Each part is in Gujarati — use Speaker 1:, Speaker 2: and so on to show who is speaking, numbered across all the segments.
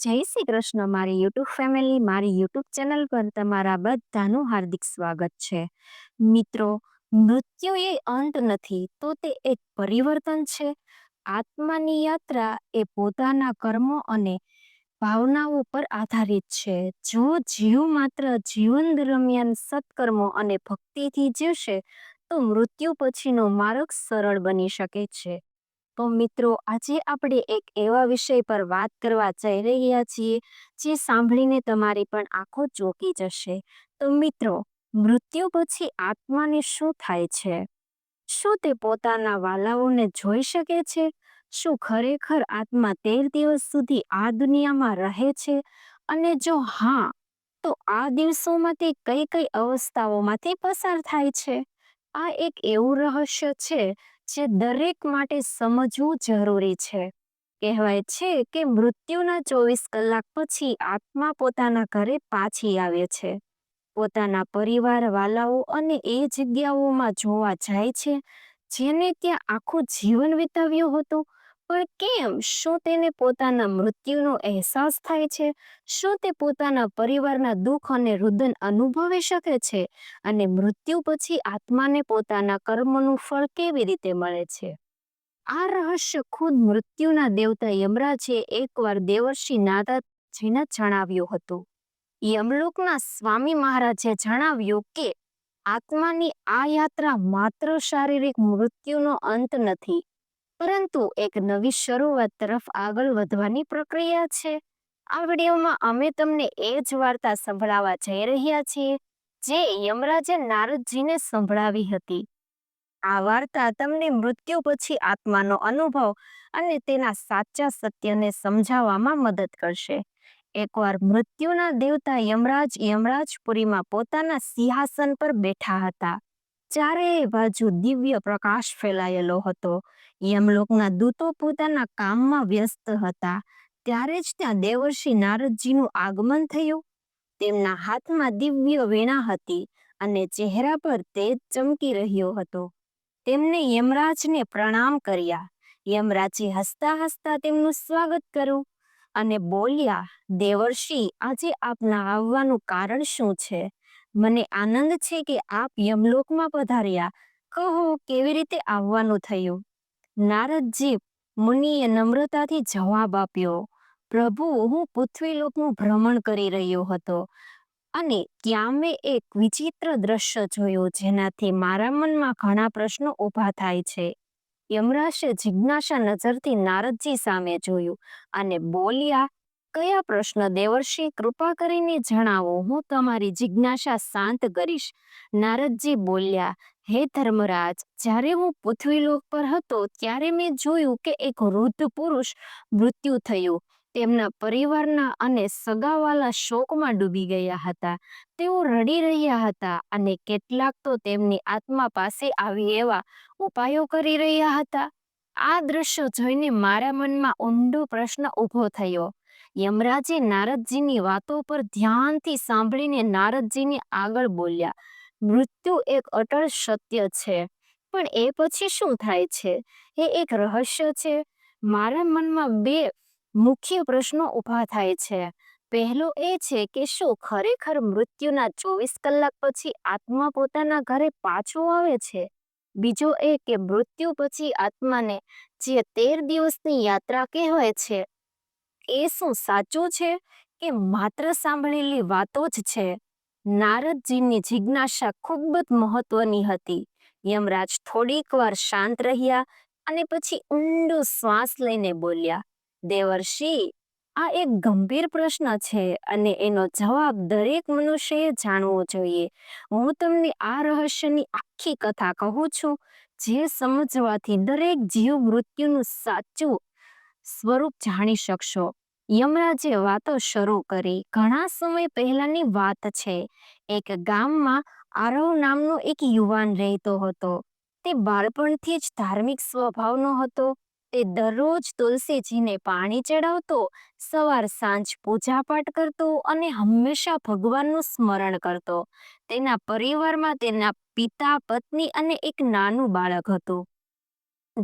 Speaker 1: જય શ્રી કૃષ્ણ. મારી યુટ્યુબ ફેમિલી, મારી યુટ્યુબ ચેનલ પર તમારા બધાનું હાર્દિક સ્વાગત છે. મિત્રો મૃત્યુ એ અંત નથી, તો તે એક પરિવર્તન છે. આત્માની યાત્રા એ પોતાના કર્મો અને ભાવનાઓ પર આધારિત છે. જો જીવ માત્ર જીવન દરમિયાન સત્કર્મો અને ભક્તિથી જીવશે, તો મૃત્યુ પછીનો માર્ગ સરળ બની શકે છે. તો મિત્રો, આજે આપણે એક એવા વિષય પર વાત કરવા જઈ રહ્યા છીએ, જે સાંભળીને તમારી પણ આંખો ચોકી જશે. તો મિત્રો, મૃત્યુ પછી આત્માને શું થાય છે? શું તે પોતાના વાલાઓને જોઈ શકે છે? શું ખરેખર આત્મા તેર દિવસ સુધી આ દુનિયામાં રહે છે? અને જો હા, તો આ દિવસોમાં તે કઈ કઈ અવસ્થાઓમાંથી પસાર થાય છે? આ એક એવું રહસ્ય છે જે દરેક માટે સમજવું જરૂરી છે. કહેવાય છે કે મૃત્યુના ચોવીસ કલાક પછી આત્મા પોતાના ઘરે પાછી આવે છે. પોતાના પરિવાર વાલાઓ અને એ જગ્યાઓમાં જોવા જાય છે, જેને ત્યાં આખું જીવન વિતાવ્યું હતું. પણ કેમ? શું તેને પોતાના મૃત્યુનો અહેસાસ થાય છે? શું તે પોતાના પરિવારના દુઃખ અને રુદન અનુભવી શકે છે? અને મૃત્યુ પછી આત્માને પોતાના કર્મનું ફળ કેવી રીતે મળે છે? આ રહસ્ય ખુદ મૃત્યુના દેવતા યમરાજે એકવાર દેવર્ષિ નાદાજીને જણાવ્યું હતું. યમલોકના સ્વામી મહારાજે જણાવ્યું કે, આત્માની આ યાત્રા માત્ર શારીરિક મૃત્યુનો અંત નથી પરંતુ એક નવી શરૂઆત તરફ આગળ વધવાની પ્રક્રિયા છે. આ વિડીયોમાં અમે તમને એ જ વાર્તા સંભળાવવા જઈ રહ્યા છીએ, જે યમરાજે નારદજીને સંભળાવી હતી. આ વાર્તા તમને મૃત્યુ પછી આત્માનો અનુભવ અને તેના સાચા સત્યને સમજાવવામાં મદદ કરશે. એકવાર મૃત્યુના દેવતા યમરાજ યમરાજપુરીમાં પોતાના સિંહાસન પર બેઠા હતા. ચારે બાજુ દિવ્ય પ્રકાશ ફેલાયેલો હતો યમલોકના દૂતો પોતાના કામમાં વ્યસ્ત હતા, ત્યારે જ ત્યાં દેવર્ષિ નારદજીનું આગમન થયું. તેમના હાથમાં દિવ્ય વીણા હતી અને ચહેરા પર તેજ ચમકી રહ્યો હતો. તેમને યમરાજને પ્રણામ કર્યા. યમરાજે હસતા હસતા તેમનું સ્વાગત કર્યું અને બોલ્યા, દેવર્ષિ, આજે આપના આવવાનું કારણ શું છે? મને આનંદ છે કે આપ યમલોકમાં પધાર્યા. કહો, કેવી રીતે આવવાનું થયું? નારદજી મુનિએ નમ્રતાથી જવાબ આપ્યો, પ્રભુ, હું પૃથ્વીલોકનું ભ્રમણ કરી રહ્યો હતો અને ત્યાં મેં એક વિચિત્ર દ્રશ્ય જોયું જેનાથી મારા મનમાં ઘણા પ્રશ્નો ઊભા થાય છે. યમરાશે જિજ્ઞાસા નજરથી નારદજી સામે જોયું અને બોલ્યા કયા પ્રશ્ન દેવર્ષિ કૃપા કરીને જણાવો? હું તમારી જિજ્ઞાસા શાંત કરીશ. નારદજી બોલ્યા, હે ધર્મરાજ, જ્યારે હું પૃથ્વીલોક પર હતો, ત્યારે મેં જોયું કે એક વૃદ્ધ પુરુષ મૃત્યુ થયું. તેમના પરિવારના અને સગાવાલા શોકમાં ડૂબી ગયા હતા. તેઓ રડી રહ્યા હતા અને કેટલાક તો તેમની આત્મા પાસે આવી એવા ઉપાયો કરી રહ્યા હતા. આ દ્રશ્ય જોઈને મારા મનમાં ઊંડો પ્રશ્ન ઊભો થયો. યમરાજે નારદજીની વાતો પર ધ્યાનથી સાંભળીને નારદજીને આગળ બોલ્યા, મૃત્યુ એક અટળ સત્ય છે, પણ એ પછી શું થાય છે? એ એક રહસ્ય છે. મારા મનમાં બે મુખ્ય પ્રશ્નો ઊભા થાય છે. પહેલો એ છે કે શું ખરેખર મૃત્યુના ચોવીસ કલાક પછી આત્મા પોતાના ઘરે પાછો આવે છે? બીજો એ કે મૃત્યુ પછી આત્માને જે તેર દિવસની યાત્રા કહેવાય છે એ શું સાચું છે કે માત્ર સાંભળેલી વાતો જ છે? નારદજીની જિજ્ઞાસા ખૂબ જ મહત્વની હતી. યમરાજ થોડીક વાર શાંત રહ્યા અને પછી ઊંડો શ્વાસ લઈને બોલ્યા, દેવર્ષિ, આ એક ગંભીર પ્રશ્ન છે અને એનો જવાબ દરેક મનુષ્યએ જાણવો જોઈએ. હું તમને આ રહસ્યની આખી કથા કહું છું, જે સમજવાથી દરેક જીવ મૃત્યુનું સાચું સ્વરૂપ જાણી શકશો. યમરાજે વાતો શરૂ કરી. ઘણા સમય પહેલાની વાત છે. એક ગામમાં આરવ નામનો એક યુવાન રહેતો હતો. તે બાળપણથી જ ધાર્મિક સ્વભાવનો હતો. તે દરરોજ તુલસીજીને પાણી ચડાવતો, સવાર સાંજ પૂજાપાઠ કરતો અને હંમેશા ભગવાનનું સ્મરણ કરતો. તેના પરિવારમાં તેના પિતા, પત્ની અને એક નાનું બાળક હતું.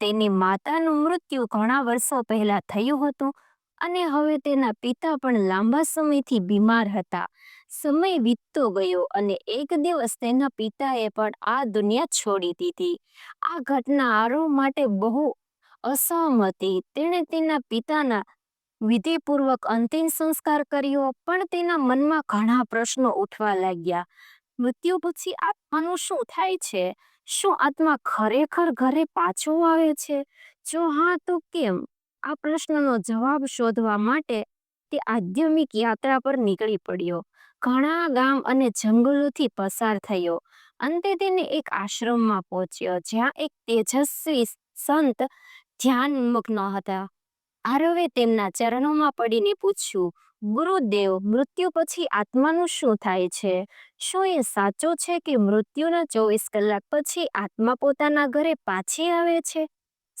Speaker 1: તેની માતાનું મૃત્યુ ઘણા વર્ષો પહેલા થયું હતું. અને હવે તેના પિતા પણ લાંબા સમયથી બીમાર હતા. સમય વીતતો ગયો અને એક દિવસ તેના પિતાએ પણ આ દુનિયા છોડી દીધી. આ ઘટના આરવ માટે બહુ અસહમ હતી તેણે તેના પિતાના વિધિપૂર્વક અંતિમ સંસ્કાર કર્યો, પણ તેના મનમાં ઘણા પ્રશ્નો ઉઠવા લાગ્યા. મૃત્યુ પછી આત્માનું શું થાય છે? શું આત્મા ખરેખર ઘરે પાછો આવે છે? જો હા, તો કેમ? આ પ્રશ્નનો જવાબ શોધવા માટે તે આધ્યાત્મિક યાત્રા પર નીકળી પડ્યો. ઘણા ગામ અને જંગલોથી પસાર થયો. અંતે તેને એક આશ્રમમાં પહોંચ્યો, જ્યાં એક તેજસ્વી સંત ધ્યાનમગ્ન હતા આરવે તેમના ચરણોમાં પડીને પૂછ્યું, ગુરુદેવ, મૃત્યુ પછી આત્માનું શું થાય છે? શું એ સાચો છે કે મૃત્યુના ચોવીસ કલાક પછી આત્મા પોતાના ઘરે પાછી આવે છે?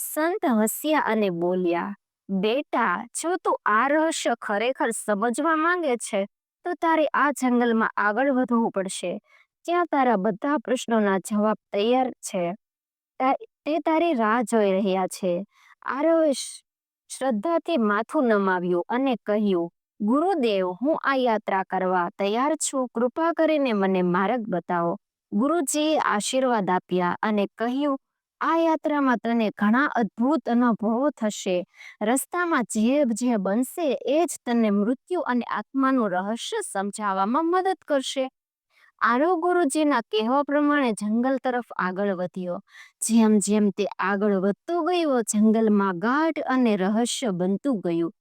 Speaker 1: સંત હસ્યા અને બોલ્યા, બેટા, જો તું આ રહસ્ય ખરેખર સમજવા માંગે છે, તો તારે આ જંગલમાં આગળ વધવું પડશે. ત્યાં તારા બધા પ્રશ્નોના જવાબ તૈયાર છે. તે તારી રાહ જોઈ રહ્યા છે. આરવે શ્રદ્ધાથી માથું નમાવ્યું અને કહ્યું, ગુરુદેવ, હું આ યાત્રા કરવા તૈયાર છું. કૃપા કરીને મને માર્ગ બતાવો. ગુરુજીએ આશીર્વાદ આપ્યા અને કહ્યું આ યાત્રામાં તને ઘણા અદ્ભુત અનુભવો થશે. રસ્તામાં જે જે બનશે એ જ તને મૃત્યુ અને આત્માનું રહસ્ય સમજાવવામાં મદદ કરશે. આરવ ગુરુજીના કહેવા પ્રમાણે જંગલ તરફ આગળ વધ્યો. જેમ જેમ તે આગળ વધતો ગયો, જંગલમાં ગાઢ અને રહસ્ય બનતું ગયું.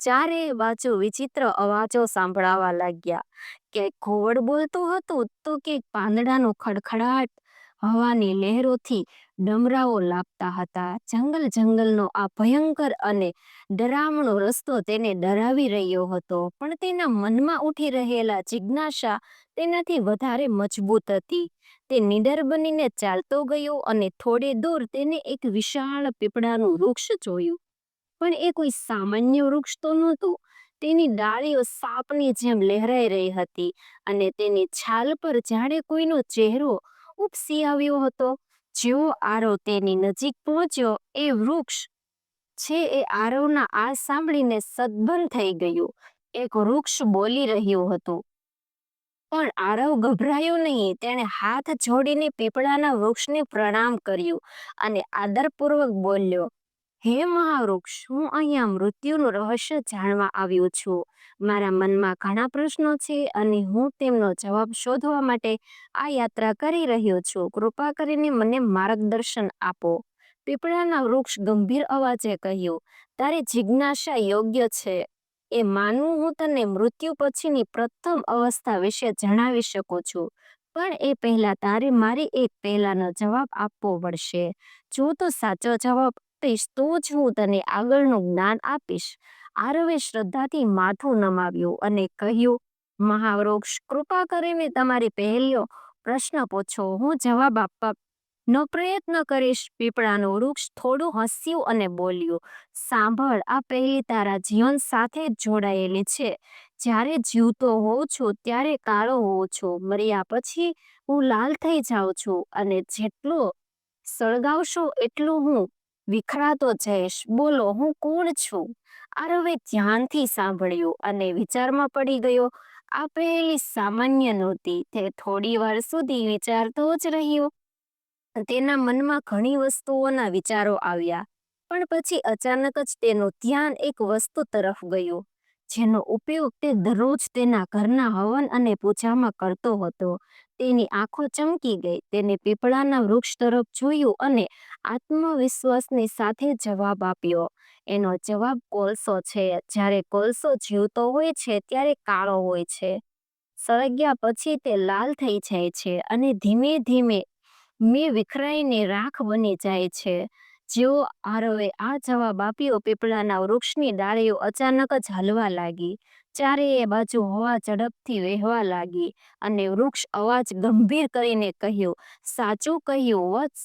Speaker 1: ચારે બાજુ વિચિત્ર અવાજો સાંભળાવા લાગ્યા. કે ઘોવડ બોલતું હતું તો કે પાંદડાનો ખડખડાટ. હવાની લહેરોથી ડમરાઓ લાગતા હતા. જંગલ જંગલનો આ ભયંકર અને ડરામણો રસ્તો તેને ડરાવી રહ્યો હતો. પણ તેના મનમાં ઉઠી રહેલા જિજ્ઞાસા તેનાથી વધારે મજબૂત હતી. તે નિડર બનીને ચાલતો ગયો અને થોડે દૂર તેને એક વિશાળ પીપળાનું વૃક્ષ જોયું. પણ એ કોઈ સામાન્ય વૃક્ષ તો નહોતું. તેની ડાળીઓ સાપની જેમ લહેરાઈ રહી હતી અને તેની છાલ પર જાણે કોઈનો ચહેરો ઉપસી આવ્યો હતો. જેવો આરવ તેની નજીક પહોંચ્યો એ વૃક્ષ છે એ આરવના આ સાંભળીને સદબંધ થઈ ગયું. એક વૃક્ષ બોલી રહ્યું હતું. પણ આરવ ગભરાયો નહીં. તેણે હાથ જોડીને પીપળાના વૃક્ષને પ્રણામ કર્યું અને આદરપૂર્વક બોલ્યો હે મહાવૃક્ષ, હું અહીંયા મૃત્યુનું રહસ્ય જાણવા આવ્યો છું. મારા મનમાં ઘણા પ્રશ્નો છે અને હું તેમનો જવાબ શોધવા માટે આ યાત્રા કરી રહ્યો છું. કૃપા કરીને મને માર્ગદર્શન આપો. પીપળાના વૃક્ષ ગંભીર અવાજે કહ્યું, તારી જિજ્ઞાસા યોગ્ય છે. એ માનવું હું તને મૃત્યુ પછીની પ્રથમ અવસ્થા વિશે જણાવી શકું છું. પણ એ પહેલા તારે મારી એક પહેલાનો જવાબ આપવો પડશે. જો તો સાચો જવાબ આપીશ તો જ હું તને આગળનું જ્ઞાન આપીશ. આરવે શ્રદ્ધાથી માથું નમાવ્યું અને કહ્યું, મહાવૃક્ષ, કૃપા કરીને તમારી પહેલીઓ પ્રશ્ન પૂછો. હું જવાબ આપવા નો પ્રયત્ન કરીશ. પીપળાનું વૃક્ષ થોડું હસ્યું અને બોલ્યું, સાંભળ, આ પહેલી તારા જીવન સાથે જોડાયેલી છે. જ્યારે જીવતો હોઉં છું, ત્યારે કાળો હોઉં છું. મર્યા પછી હું લાલ થઈ જાઉં છું અને જેટલો સળગાવશો, એટલું હું વિખરાતો જઈશ બોલો, હું કોણ છું? આરવે ધ્યાનથી સાંભળ્યું અને વિચારમાં પડી ગયો. આ પહેલી સામાન્ય નહોતી તે થોડી વાર સુધી વિચારતો જ રહ્યો. તેના મનમાં ઘણી વસ્તુઓના વિચારો આવ્યા. પણ પછી અચાનક જ તેનું ધ્યાન એક વસ્તુ તરફ ગયું, જેનો ઉપયોગ તે દરરોજ તેના ઘરના હવન અને પૂજામાં કરતો હતો. તેની આંખો ચમકી ગઈ. તેને પીપળાના વૃક્ષ તરફ જોયું અને આત્મવિશ્વાસની સાથે જવાબ આપ્યો. એનો જવાબ કોલસો છે. જ્યારે કોલસો જીવતો હોય છે, ત્યારે કાળો હોય છે. સળગ્યા પછી તે લાલ થઈ જાય છે અને ધીમે ધીમે મેં વિખરાઈને રાખ બની જાય છે. જેવો આરવે આ જવાબ આપ્યો. પીપળાના વૃક્ષની ડાળીઓ અચાનક જ હલવા લાગી. ચારેય બાજુ હવા ઝડપથી વહેવા લાગી અને વૃક્ષ અવાજ ગંભીર કરીને કહ્યું, સાચું કહ્યું, વત્સ,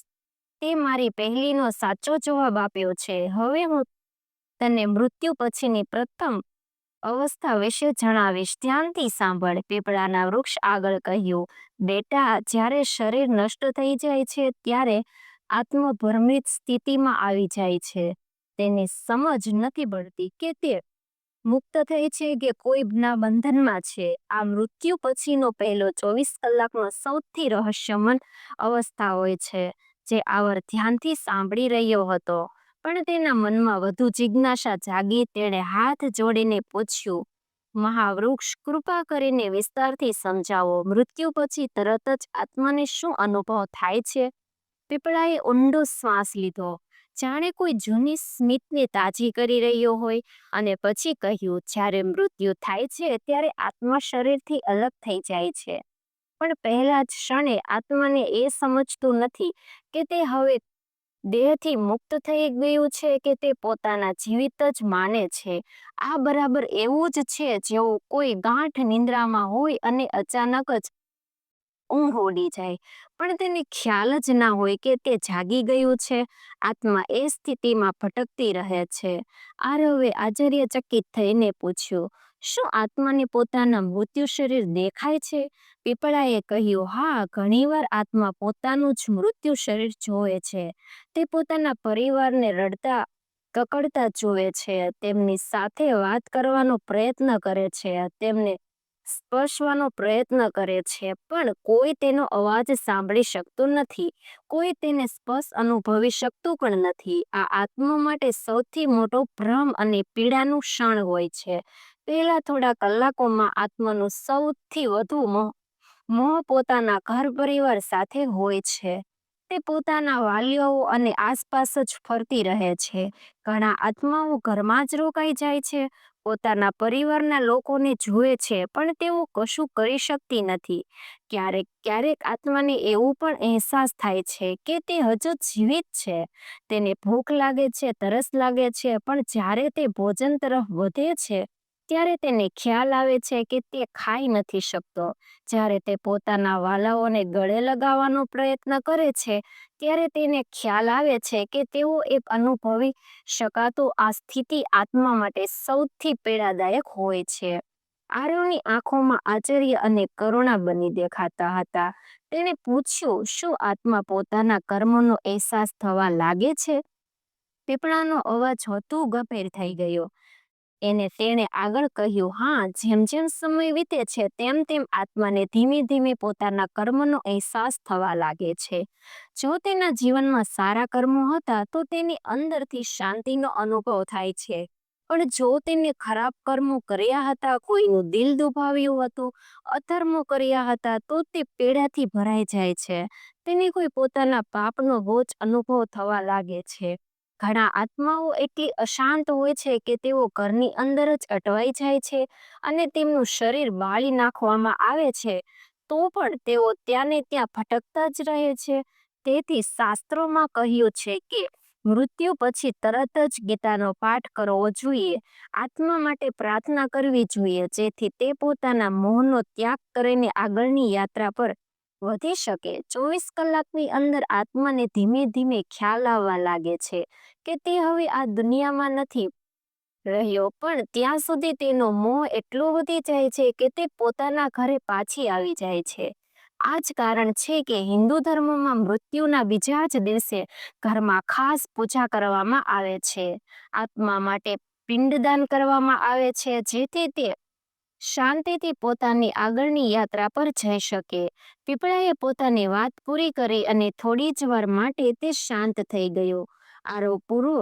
Speaker 1: તે મારી પહેલીનો સાચો જવાબ આપ્યો છે. હવે હું તને મૃત્યુ પછીની પ્રથમ અવસ્થા વિશે જણાવીશ. ધ્યાનથી સાંભળ. પીપળાના વૃક્ષ આગળ કહ્યું, બેટા, જ્યારે શરીર નષ્ટ થઈ જાય છે, ત્યારે આત્મભ્રમિત સ્થિતિમાં આવી જાય છે. તેને સમજ નથી પડતી કે તે મુક્ત થઈ છે કે કોઈના બંધનમાં છે. આ મૃત્યુ પછીનો પહેલો ચોવીસ કલાકનો સૌથી રહસ્યમન અવસ્થા હોય છે, જે આવર ધ્યાનથી સાંભળી રહ્યો હતો. પણ તેના મનમાં વધુ જિજ્ઞાસા જાગી તેણે હાથ જોડીને પૂછ્યું, મહાવૃક્ષ, કૃપા કરીને વિસ્તારથી સમજાવો, મૃત્યુ પછી તરત જ આત્માને શું અનુભવ થાય છે? પીપળાએ ઊંડો શ્વાસ લીધો. જાણે કોઈ જૂની સ્મિતને તાજી કરી રહ્યો હોય. અને પછી કહ્યું, જ્યારે મૃત્યુ થાય છે, ત્યારે આત્મા શરીરથી અલગ થઈ જાય છે. પણ પહેલા જ ક્ષણે આત્માને એ સમજતું નથી કે તે હવે દેહથી મુક્ત થઈ ગયું છે કે તે પોતાના જીવિત જ માને છે. આ બરાબર એવું જ છે જેવું કોઈ ગાંઠ નિંદ્રામાં હોય અને અચાનક જ ઊંઘ ઉડી જાય. પણ તેને ખ્યાલ જ ના હોય કે તે જાગી ગયું છે. આત્મા એ સ્થિતિમાં ભટકતી રહે છે. આરવે આશ્ચર્યચકિત થઈને પૂછ્યું, શું આત્માને પોતાના મૃત્યુ શરીર દેખાય છે? પીપળાએ કહ્યું, હા, ઘણીવાર આત્મા પોતાનું જ મૃત્યુ શરીર જોવે છે. તે પોતાના પરિવારને રડતા, કકડતા જોવે છે. તેમની સાથે વાત કરવાનો પ્રયત્ન કરે છે. તેમને સ્પર્શવાનો પ્રયત્ન કરે છે, પણ કોઈ તેનો અવાજ સાંભળી શકતું નથી. કોઈ તેને સ્પર્શ અનુભવી શકતું પણ નથી. આ આત્મા માટે સૌથી મોટો ભ્રમ અને પીડાનું ક્ષણ હોય છે. પહેલા થોડા કલાકોમાં આત્માનું સૌથી વધુ મોહ પોતાના ઘર પરિવાર સાથે હોય છે. તે પોતાના વાલીઓ અને આસપાસ જ ફરતી રહે છે. ઘણા આત્માઓ ઘરમાં જ રોકાઈ જાય છે. પોતાના પરિવારના લોકોને જુએ છે, પણ તેઓ કશું કરી શકતી નથી. ક્યારેક ક્યારેક આત્માને એવું પણ અહેસાસ થાય છે કે તે હજુ જીવિત છે. તેને ભૂખ લાગે છે, તરસ લાગે છે, પણ જ્યારે તે ભોજન તરફ વધે છે ત્યારે તેને ખ્યાલ આવે છે કે તે ખાઈ નથી શકતો. જ્યારે તે પોતાના વાલાઓને ગળે લગાવવાનો પ્રયત્ન કરે છે, ત્યારે તેને ખ્યાલ આવે છે કે તેઓ એક અનુભવી શકાતો આ સ્થિતિ આત્મા માટે સૌથી પીડાદાયક હોય છે. આરવની આંખોમાં આશ્ચર્ય અને કરુણા બની દેખાતા હતા. તેણે પૂછ્યું, શું આત્મા પોતાના કર્મનો અહેસાસ થવા લાગે છે? પીપળાનો અવાજ વધુ ગંભીર થઈ ગયો. એને તેણે આગળ કહ્યું, હા, જેમ જેમ સમય વીતે છે, તેમ તેમ આત્માને ધીમે ધીમે પોતાના કર્મનો અહેસાસ થવા લાગે છે. જો તેના જીવનમાં સારા કર્મો હતા, તો તેની અંદરથી શાંતિનો અનુભવ થાય છે. પણ જો તેને ખરાબ કર્મો કર્યા હતા, કોઈનું દિલ દુભાવ્યું હતું અધર્મો કર્યા હતા, તો તે પીડાથી ભરાઈ જાય છે. તેને કોઈ પોતાના પાપનો બોજ અનુભવ થવા લાગે છે. ઘણા આત્માઓ એટલી અશાંત હોય છે કે તેઓ ઘરની અંદર જ અટવાઈ જાય છે અને તેમનું શરીર બાળી નાખવામાં આવે છે. તો પણ તેઓ ત્યાંને ત્યાં ભટકતા જ રહે છે. તેથી શાસ્ત્રોમાં કહ્યું છે કે મૃત્યુ પછી તરત જ ગીતાનો પાઠ કરવો જોઈએ. આત્મા માટે પ્રાર્થના કરવી જોઈએ જેથી તે પોતાના મોહનો ત્યાગ કરીને આગળની યાત્રા પર વધી શકે. ચોવીસ કલાકની અંદર આત્માને ધીમે ધીમે ખ્યાલ આવવા લાગે છે કે તે હવે આ દુનિયામાં નથી રહ્યો, પણ ત્યાં સુધી તેનો મોહ એટલો વધી જાય છે કે તે પોતાના ઘરે પાછી આવી જાય છે. આ જ કારણ છે કે હિન્દુ ધર્મમાં મૃત્યુના બીજા જ દિવસે ઘરમાં ખાસ પૂજા કરવામાં આવે છે. આત્મા માટે પિંડદાન કરવામાં આવે છે જેથી તે શાંતિથી પોતાની આગળની યાત્રા પર જઈ શકે. પીપળાએ પોતાની વાત પૂરી કરી અને થોડી જ વાર માટે તે શાંત થઈ ગયો. આરો પૂરો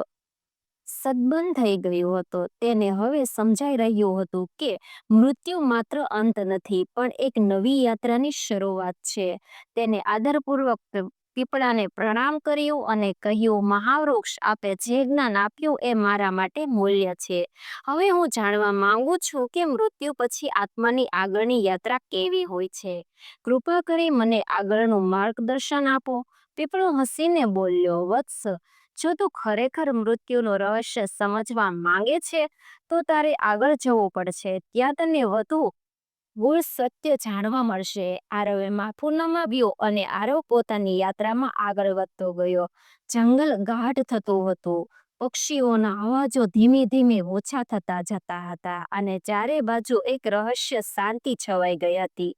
Speaker 1: સદબંધ થઈ ગયો હતો. તેને હવે સમજાઈ રહ્યું હતું કે મૃત્યુ માત્ર અંત નથી, પણ એક નવી યાત્રાની શરૂઆત છે. તેને આદરપૂર્વક પીપળાને પ્રણામ કર્યું અને કહ્યું, મહાવૃક્ષ આપે જે જ્ઞાન આપ્યું એ મારા માટે મૂલ્ય છે. હવે હું જાણવા માંગુ છું કે મૃત્યુ પછી આત્માની આગળની યાત્રા કેવી હોય છે. કૃપા કરી મને આગળનું માર્ગદર્શન આપો. પીપળો હસીને બોલ્યો, વત્સ, જો તું ખરેખર મૃત્યુનું રહસ્ય સમજવા માંગે છે, તો તારે આગળ જવું પડશે. ત્યાં તને વધુ ગુળ સત્ય જાણવા મળશે. આરવે માથું નમાવ્યું અને આરવ પોતાની યાત્રામાં આગળ વધતો ગયો. જંગલ ગાઢ થતું હતું. પક્ષીઓના અવાજો ધીમે ધીમે ઓછા થતા જતા હતા અને ચારે બાજુ એક રહસ્ય શાંતિ છવાઈ ગઈ હતી.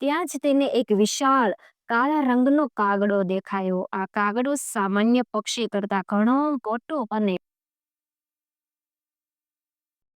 Speaker 1: ત્યાં જ તેને એક વિશાળ કાળા રંગનો કાગડો દેખાયો. આ કાગડો સામાન્ય પક્ષી કરતા ઘણો મોટો અને